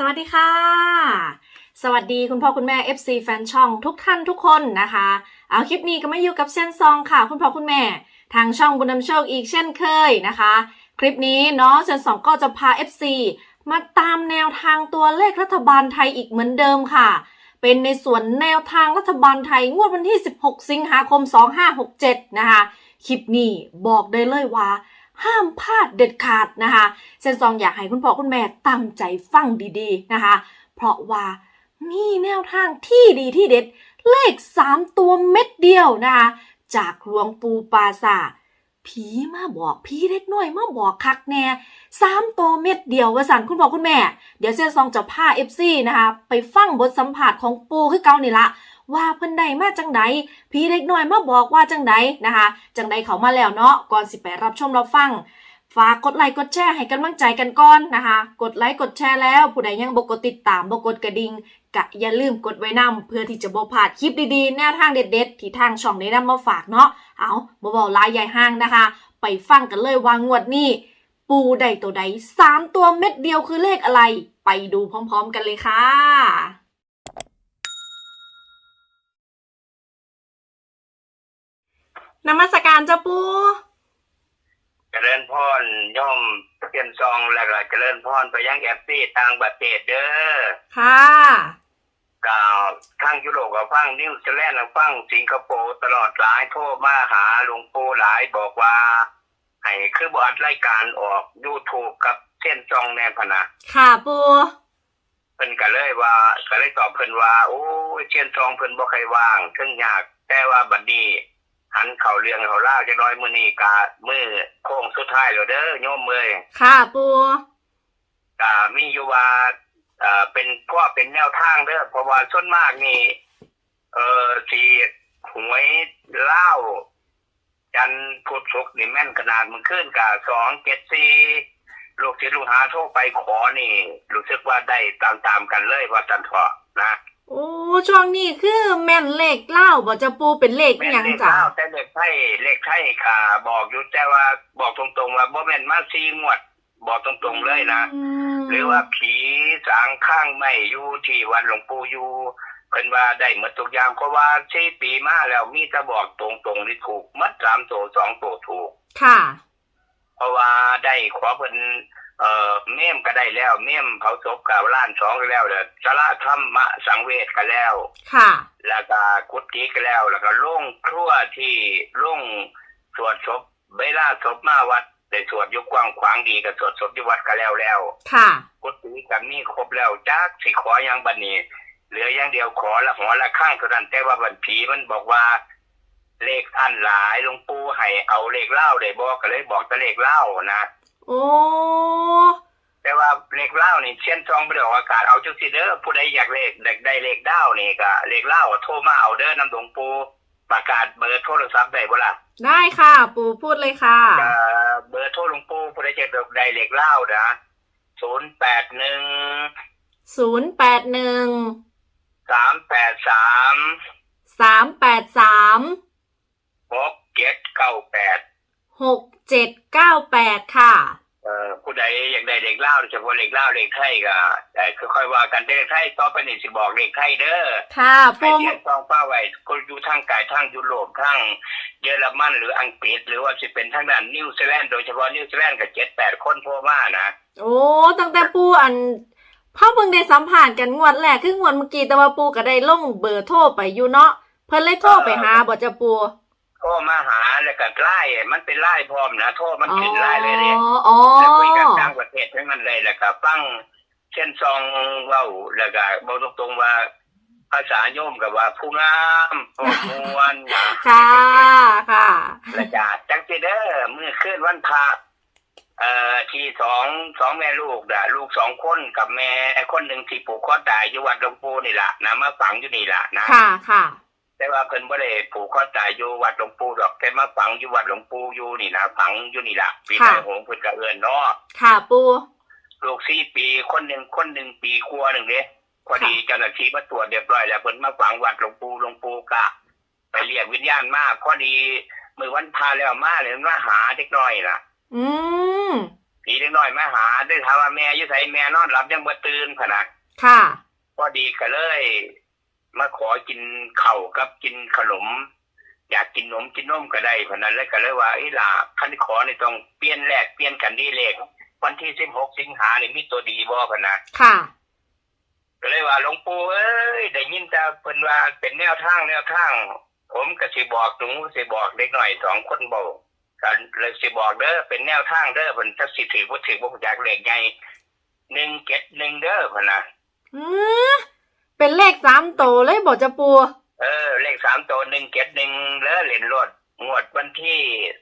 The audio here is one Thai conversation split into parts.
สวัสดีค่ะ สวัสดีคุณพ่อคุณแม่ FC แฟนช่องทุกท่านทุกคนนะคะ เอาคลิปนี้ก็มาอยู่กับเส้นซองค่ะ คุณพ่อคุณแม่ ทางช่องบุญนำโชคอีกเช่นเคยนะคะ คลิปนี้เนาะเซนสองก็จะพา FC มาตามแนวทางตัวเลขรัฐบาลไทยอีกเหมือนเดิมค่ะ เป็นในส่วนแนวทางรัฐบาลไทยงวดวันที่ 16 สิงหาคม 2567 นะคะ คลิปนี้บอกได้เลยว่า ห้ามพลาดเด็ดขาดนะคะเซนซองอยากให้คุณพ่อคุณแม่ตั้งใจฟังดีๆนะคะ เพราะว่ามีแนวทางที่ดีที่เด็ด เลข 3 ตัวเม็ดเดียวนะคะจากหลวงปูปาซาผีมาบอกผีเล็กน้อยมาบอกคักแน่สามตัวเม็ดเดียววสันคุณพ่อคุณแม่ เดี๋ยวเซนซองจะพาเอฟซีนะคะ ไปฟังบทสัมผัสของปูคือเก่านี่ละ ว่าเพิ่นใดมาจังใดผีเล็กน้อยมาบอกว่าจังใดนะคะ จังใดเขามาแล้วเนาะก่อนสิไปรับชมรับฟังฝากกดไลค์กดแชร์ให้กำลังใจกันก่อนนะคะ กดไลค์กดแชร์แล้วผู้ใดยังบกดติดตามบกดกระดิ่งกะอย่าลืมกดไว้นำเพื่อที่จะบ่พลาดคลิปดีๆ แนวทางเด็ดๆ ที่ทางช่องได้นำมาฝากเนาะเอาบ่เว้าหลายใหญ่ห้างนะคะ ไปฟังกันเลยว่างวดนี้ ปูใดตัวใดสามตัวเม็ดเดียวคือเลขอะไร ไปดูพร้อมๆกันเลยค่ะ นมัสการเจ้าปูเจริญพรย่อมเปลี่ยนซองแล้วก็เจริญพรไปยังแอปปี้ต่างประเทศเด้อค่ะกล่าวทั้งยุโรปกับฟังนิวซีแลนด์กับฟังสิงคโปร์ตลอดหลายโทรมาหาหลวงปู่หลายบอกว่าให้คือบอัดรายการออก YouTube กับเส้นจองแนนพะนะค่ะปูเพิ่นก็เลยว่าก็เลยตอบเพิ่นว่า โอ้ยเส้นจองเพิ่นบ่ใครว่างเพิ่งยากแต่ว่าบัดนี้ หันเข้าเรื่องเขาเล่าวจักหน้อยมื้อนี้ก็มื้อโค้งสุดท้ายแล้วเด้อโยมเอ้ยค่ะปูอ่ามีอยู่ว่าเอ่อเป็นเพราะว่าเป็นแนวทางเด้อเพราะว่าส่วนมากนี่เอ่อสีหวยเล่าวจันทร์พุธศุกร์นี่แม่นขนาดมันขึ้นกับสองเจ็ดสี่ลูกศิษย์ลูกหาโทรไปขอนี่ รู้สึกว่าได้ตามๆกันเลยว่าจันทร์นะ โอ้ช่วงนี้คือแม่นเลขเล่าบ่จะปูเป็นเลขอิแม่นหยังเลขจ้ะเล่าวแต่เลขไทยเลขไทยค่ะ บอกอยู่แต่ว่าบอกตรงๆว่าบ่แม่นมาซีงวด บอกตรงๆเลยนะมหรือว่าผีสางข้างไม่อยู่ที่วัดหลวงปู่อยู่เพิ่นว่าได้หมดทุกอย่างเพราะว่าสี่ปีมาแล้วมีแต่บอกตรงๆนี่ถูกหมัดสามตัวสองตัวถูก ค่ะ เพราะว่าได้ขอเพิ่น เอ่อเม่มก็ได้แล้วเม่มเผาศพกับล้านสองก็แล้วเด้อสาระธรรมะสังเวชก็แล้ว ค่ะ แล้วก็กุฏิก็แล้ว แล้วก็โล่งครัวที่โล่งสวดศพเวลาศพมาวัดได้สวดอยุกว้างขวางดีก็สวดศพที่วัดก็แล้วแล้ว ค่ะ กุฏิกับมีครบแล้วจักสิขออย่างบัดนี้เหลืออย่างเดียวขอละหัวละข้างเท่านั้นแต่ว่าบัดผีมันบอกว่า เลขอันหลายหลวงปู่ให้เอาเลขเล่าได้บอกก็เลยบอกแต่เลขเล่านะ โอ้แต่ว่าเลขเล่านี่เช่นซองบ่ได้ออกอากาศเอาจังซี่เด้อผู้ใดอยากเลขอยากได้เลขดาวนี่ก็เลขเล่าก็โทรมาเอาเด้อนำหลวงปู่ประกาศเบอร์โทรศัพท์ได้บ่ล่ะได้ค่ะ ปูพูดเลยค่ะก็เบอร์โทรหลวงปู่ผู้ใดจะได้เลขเล่านะ081ศูนย์แปดหนึ่งสามแปดสามสามแปดสามหกเจ็ดเก้าแปดหก เจ็ดเก้าแปดค่ะ เอ่อผู้ใดอยากได้เลขเล่าโดยเฉพาะเลขเล่าเลขไทยก็แต่ค่อยๆว่ากันแต่เลขไทยต่อไปนี่สิบอกเลขไทยเด้อค่ะให้ปูเรียนซองป้าไว้ก็อยู่ทางกายทางยุโรปทางเยอรมันหรืออังกฤษ หรือว่าสิเป็นทางด้านนิวซีแลนด์โดยเฉพาะนิวซีแลนด์ก็เจ็ดแปดคนโทรมานะ โอ้ตั้งแต่ปูอันพ่อเพิ่งได้สัมผัสกันงวดแรกคืองวดเมื่อกี้แต่ว่าปูก็ได้ลงเบอร์โทรไปอยู่เนาะเพิ่นเลยโทรไปหาบ่จะปู โทรมาหาแล้วก็ไล่มันเป็นไล่พร้อมนะโทรมันขึ้นไล่เลยเนี่ยอ๋ออ๋อแล้วคุยกันต่างประเทศทั้งนั้นเลยแหละครับฟังเช่นซองเว้าแล้วก็บอกตรงๆว่าภาษาโยมกับว่าผู้งามผู้มวนนะค่ะค่ะแล้วก็จังสิเด้อมื้อคืนวันพระเอ่อที่สองสองแม่ลูกน่ะลูกสองคนกับแม่คนหนึ่งที่ผูกคอตายอยู่วัดหลวงปู่นี่ล่ะนะมาฝังอยู่นี่ล่ะนะค่ะค่ะ แต่ว่าเพิ่นบ่ได้ผูกคอตายอยู่วัดหลวงปู่ดอกแต่มาฝังอยู่วัดหลวงปู่อยู่นี่นะฝังอยู่นี่ล่ะปีไทยหงส์เพิ่นก็เอิ้นเนาะค่ะปูลูกสี่ปีคนหนึ่งคนหนึ่งปีกลัวาหนึ่งเด้พอดีเจ้าหน้าที่มาตรวจเรียบร้อยแล้วเพิ่นมาฝังวัดหลวงปู่หลวงปู่กะ ไปเรียกวิญญาณมาพอดีมือวันพาแล้วมาเลยมาหาเด็กน้อยน่ะ อืมพผีเล็กน้อยมาหาได้ถามว่าแม่อยู่ไสแม่นอนหลับยังบ่ตื่นพะนะค่ะ พอดีก็เลย มาขอกินข้าวกับกินขนม อยากกินนมกินนมก็ได้พะนั้นแล้วก็เลยว่าไอ้ล่ะคันขอนี่ต้องเปลี่ยนแลกเปลี่ยนกันดีเลขวันที่16สิงหานี่มีตัวดีบ่พะนะค่ะก็เลยว่าหลวงปู่เอ้ยได้ยินแต่เพิ่นว่าเป็นแนวทางแนวทาง ผมก็สิบอกหนูสิบอกเด็กหน่อยสองคนบอกกันเลยสิบอกเด้อเป็นแนวทางเด้อเพิ่นจักสิถือบ่ถือบ่รู้จักเลขใหญ่1เก็ด1เด้อเพิ่นน่ะอืม เป็นเลขสามโตวเลยบอกจะปูเออ เลข3ตัว1เก็ด1เด้อเล่นรถงวดวันที่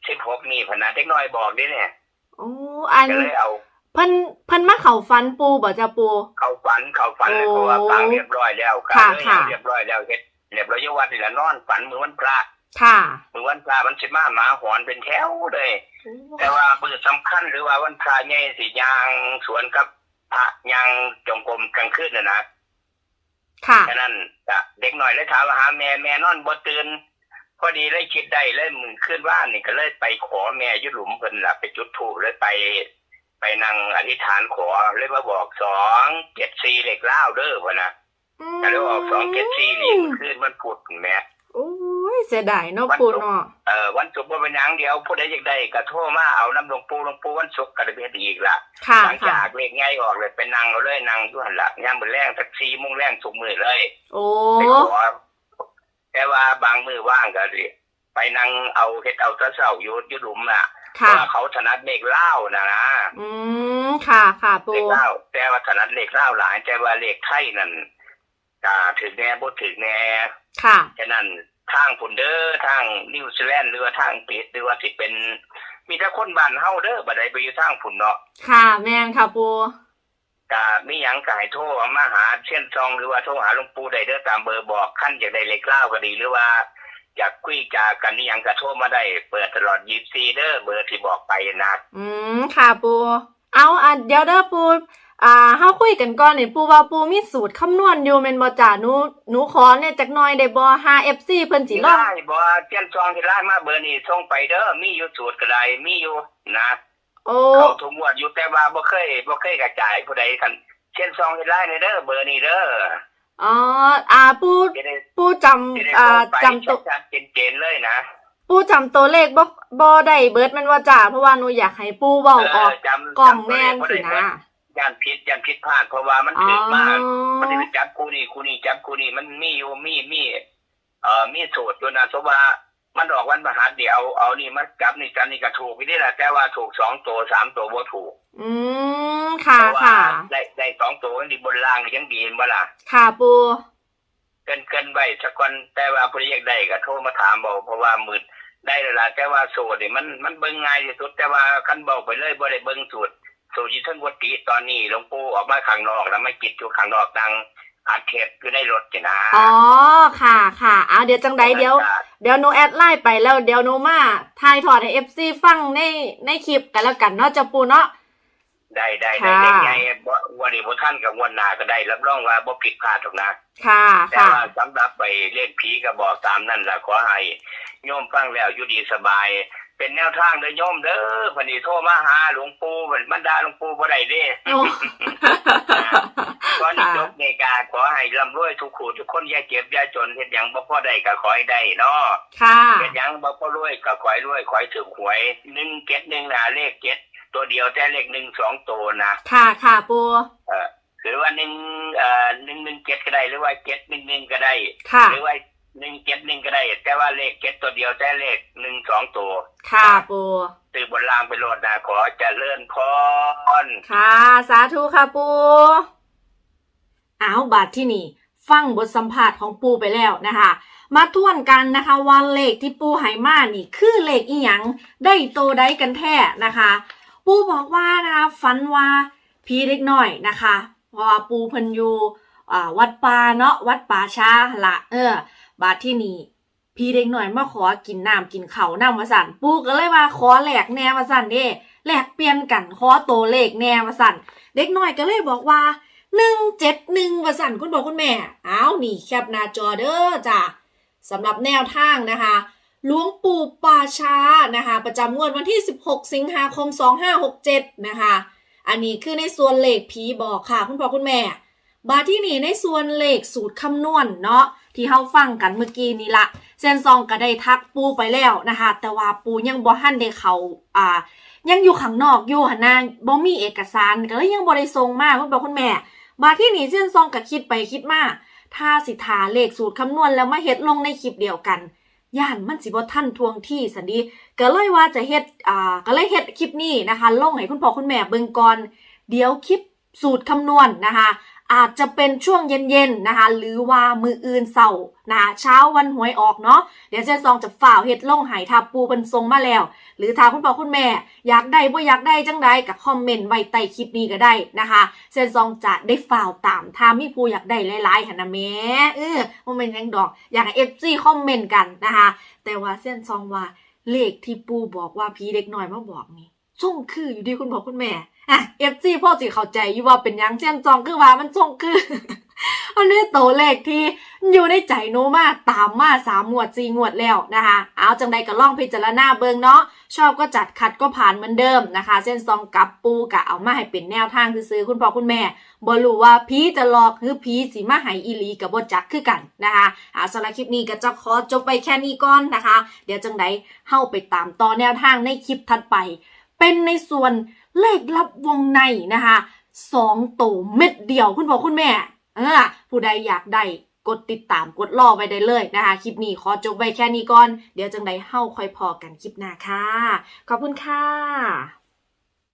16นี่เพิ่นน่ะเด็กน้อยบอกดิเนี่ยโอ้อันก็เลยเอา เพิ่นเพิ่นมาเข่าฟันปูบอกจะปู เข้าฝันเข้าฝันเลยโอ้เพราะว่าฟังเรียบร้อยแล้วก็ค่ะเลยค่ะเรียบร้อยแล้วเฮ็ดเรียบร้อยอยู่วัดนี่ล่ะนอนฝันมื้อวันพระค่ะมื้อวันพระมันสิมาหมาหอนเป็นแถวเลย แต่ว่ามือสำคัญหรือว่าวันพระใหญ่สิยางสวนกับพระยางจงกรมกลางคืนน่ะนะ ค่ะ ฉะนั้นก็เด็กหน่อยเลยถามว่าหาแม่แม่นอนบ่ตื่นพอดีเลยคิดได้เลยมือขึ้นว่านนี่ก็เลยไปขอแม่อยุหลุมเพิ่นล่ะไปจุดธูปเลยไป ไปนั่งอธิษฐานขอเลยมาบอกสองเจ็ดสี่เหล็กเล่าวเด้อพ่นนะก็เลยบอกสองเจ็ดสี่นี่มันขึ้นมันปุดแหม่ โอ้ย เสียดายเนาะปูเนาะเอ่อวันศุกร์บ่เป็นหยังเดียวผู้ใดอยากได้ก็โทรมาเอาน้ำหลวงปู่หลวงปู่วันศุกร์ก็ได้ไปเฮ็ดอีกละค่ะหลังค่ะจากเลขง่ายออกเลยเป็นนางเอาเลยนางอยู่หันละย่ามมือแรงสักสี่โมงแรงสุกมือเลยโอ้ไปขอแต่ว่าบางมือว่างก็สิไปนั่งเอาเฮ็ดเอาแตะเช้าอยู่อยู่หลุมน่ะเพค่ะ ราะว่าเขาถนัดเลขเล่าวนะนะอืมค่ะค่ะปูเลขเล่าวแต่ว่าถนัดเลขเล่าวหลายแต่ว่าเลขไทยนั่นก็ถึงแน่บ่ถึงแน่ ค่ะ ฉะนั้น ทางพุ่นเด้อทางนิวซีแลนด์หรือว่าทางอังกฤษหรือว่าสิเป็น มีแต่คนบ้านเฮาเด้อบ่ได้ไปอยู่ทางพุ่นเนาะค่ะ แม่นค่ะปูก็มีหยังก็ให้โทรมาหาเช่นซองหรือว่าโทรหาหลวงปู่ได้เด้อตามเบอร์บอกขั้นอยากได้เลขเล่าวก็ดีหรือว่าอยากคุยจากันนี่ยังก็โทรมาได้ เปิดตลอด24เด้อเบอร์ที่บอกไปนะ อืม ค่ะปู เอาอะเดี๋ยวเด้อปู อ่าเฮาคุยกันก่อนนี่ปูว่าปูมีสูตรคำนวณอยู่แม่นบ่จ้าหนูหนูขอเนี่ยจักหน่อยได้บ่ 5FC เพิ่นสิลอง ได้บ่ว่าเช่นซองที่ไล่มาเบอร์นี้ส่งไปเด้อมีอยู่สูตรก็ได้มีอยู่นะโอ้ เขาทุกงวดอยู่แต่ว่าบ่เคยบ่เคยกระจายผู้ใดคันเช่นซองที่ไล่ในเด้อเบอร์นี้เด้ออ๋อ อ่าปูจะได้ปูจำจะได้อ่าส่งไปจำตัวชัดๆเจนๆเลยนะปูจำตัวเลขบ่บ่ได้เบิดแมันว่าจ้าเพราะว่าหนูอยากให้ปูเว้าออกจำกล่องจำบ่แม่ได้นบ่สิได้นะ ย่านผิดย่านผิดพลาดเพราะว่ามันอ๋อถึกมาก มันได้ไปจับกูนี่กูนี่จับกูนี่มันมีอยู่มีมีเอ่อมีสูตรอยู่นะเพราะว่ามันออกวันประหารเดียวเอานี่มาจับนี่จับนี่ก็ถูกไปนี่แหละแต่ว่าถูกสองตัวสามตัวบ่ถูก อืมค่ะเพราะว่าค่ะได้ได้สองตัวนี่บนล่างยังดีบ่ล่ะค่ะปูเกินเกินไว้สักคนแต่ว่าผู้ใดอยากได้ก็โทรมาถามบอกเพราะว่ามืดได้แล้วล่ะแต่ว่าสูตรนี่มันมันเบิ่งง่ายที่สุดแต่ว่าคันบอกไปเลยบ่ได้เบิ่งสูตร สูตรอยี่ทั้งวัดติตอนนี้หลวงปู่ออกมาข้างนอกแล้วไม่กิดอยู่ข้างนอกดังอัดเทปอยู่ในรถจ้ะนะอ๋อค่ะค่ะเอาเดี๋ยวจังใดเดี๋ยวเดี๋ยวหนูแอดไลน์ไปแล้วเดี๋ยวหนูมาทายถอดให้ FC ฟังในในคลิปกันแล้วกันเนาะจะปูเนาะได้ได้ได้ค่ะได้ไงบ่วันนี้บ่ท่านกับวันหน้าก็ได้รับรองว่าบ่ผิดพลาดหรอกนะค่ะแต่ค่ะว่าสำหรับไปเล่นผีก็บอกตามนั่นล่ะขอให้โยมฟังแล้วอยู่ดีสบาย เป็นแนวทางเด้อโยมเด้อพอดีโทรมาหาหลวงปู่เพิ่นบรรดาหลวงปู่บ่ได้เด้โอ้ตอนนี้จบในการขอให้ร่ำรวยทุกคู่ทุกคนอย่าเจ็บอย่าจนเฮ็ดหยังบ่พอได้ก็ขอให้ได้เนาะค่ะเฮ็ดหยังบ่พอรวยก็ขอให้รวยขอให้ถูกหวย1 7 1นะเลขเจ็ดตัวเดียวแต่เลข1 2ตัวนะค่ะค่ะปูเออหรือว่า1เอ่อ117ก็ได้หรือว่า711ก็ได้ค่ะหรือว่า 171ก็ได้ แต่ว่าเลขเจ็ดตัวเดียวแต่เลข1 2ตัวค่ะปูตื่นบนรางไปโลดนะขอเจริญพรค่ะ สาธุค่ะปูเอาบาทที่นี่ ฟังบทสัมภาษณ์ของปูไปแล้วนะคะ มาทวนกันนะคะว่าเลขที่ปูไหมานี่ คือเลขอีหยังได้โตได้กันแท้นะคะ ปูบอกว่านะคะฝันว่าพีเล็กน้อยนะคะเพราะว่าปูเพิ่นอยู่อ่าวัดป่าเนาะวัดป่าช้าหั่นละเออ บาทที่นี่พี่เด็กหน่อยมาขอกินน้ำกินเขาน้ำมาสั่นปูก็เลยว่าขอแหลกแนวมาสั่นเด้แหลกเปลี่ยนกันขอโตเลขแนวมาสั่น เด็กหน่อยก็เลยบอกว่าหนึ่งเจ็ดหนึ่งมาสั่นคุณบอกคุณแม่อ้าวนี่แคปหน้าจอเด้อจ้ะสำหรับแนวทางนะคะหลวงปู่ป่าช้านะคะ ประจำงวดวันที่ 16 สิงหาคม 2567 นะคะ อันนี้คือในส่วนเลขผีบอกค่ะ คุณพ่อคุณแม่ บาที่นี่ในส่วนเลขสูตรคำนวณเนาะที่เฮาฟังกันเมื่อกี้นี้ละเซนซองก็ได้ทักปูไปแล้วนะคะ แต่ว่าปูยังบ่ทันได้เขาอ่า ยังอยู่ข้างนอกอยู่หนนาบ่มีเอกสารก็เลยยังบ่ได้ส่งมาคุณพ่อคุณแม่ บาที่นี่เซนซองก็คิดไปคิดมาถ้าสิทาเลขสูตรคำนวณแล้วมาเฮ็ดลงในคลิปเดียวกันย่านมันสิบ่ทันทวงที่สันดีก็เลยว่าจะเฮ็ดอ่าก็เลยเฮ็ดคลิปนี้นะคะ ลงให้คุณพ่อคุณแม่เบิ่งก่อนเดี๋ยวคลิปสูตรคำนวณนะคะ อาจจะเป็นช่วงเย็นๆนะคะ หรือว่ามืออื่นเสาร์นะคะเช้าวันหวยออกเนาะเดี๋ยวเจนซองจะฝ่าวเฮ็ดล่องหายทาปูเป็นทรงมาแล้ว หรือถ้าคุณพ่อคุณแม่ อยากได้บ่อยากได้จังใดกับคอมเมนต์ไว้ใต้คลิปนี้ก็ได้นะคะเซนซองจะได้ฝ่าวตามถ้ามีผู้อยากได้หลายๆหันนะแม่เออบ่แม่นหยังดอก อยากให้ FC คอมเมนต์กันนะคะ แต่ว่าเส้นซองว่าเลขที่ปูบอกว่าผีเด็กหน้อยมาบอกนี่ส่งคืออยู่ดีคุณพ่อคุณแม่ อะ FC พ่อสิเข้าใจอยู่ว่าเป็นยังเส้นซองคือว่ามันส่งคืออันนี้ตัวเลขที่อยู่ในใจโนมาตามมาสามงวดสี่งวดแล้วนะคะ เอาจังใดก็ล่องพิจารณาเบิงเนาะชอบก็จัดขัดก็ผ่านเหมือนเดิมนะคะ เส้นซองกับปูกะเอามาให้เป็นแนวทางซื้อคุณพ่อคุณแม่บ่รู้ว่าผีจะหลอกหรือผีสิมาหายอีลีกับบจักคือกันนะคะเอาสำหรับคลิปนี้ก็จะขอจบไปแค่นี้ก่อนนะคะ เดี๋ยวจังใดเฮาไปตามต่อแนวทางในคลิปถัดไป เป็นในส่วน เลขลับวงในนะคะสองโตเม็ดเดียวคุณพ่อคุณแม่เออผู้ใดอยากได้กดติดตามกดรอไว้ได้เลยนะคะ คลิปนี้ขอจบไว้แค่นี้ก่อน เดี๋ยวจังใดเฮ้าค่อยพอกันคลิปหน้าค่ะ ขอบคุณค่ะ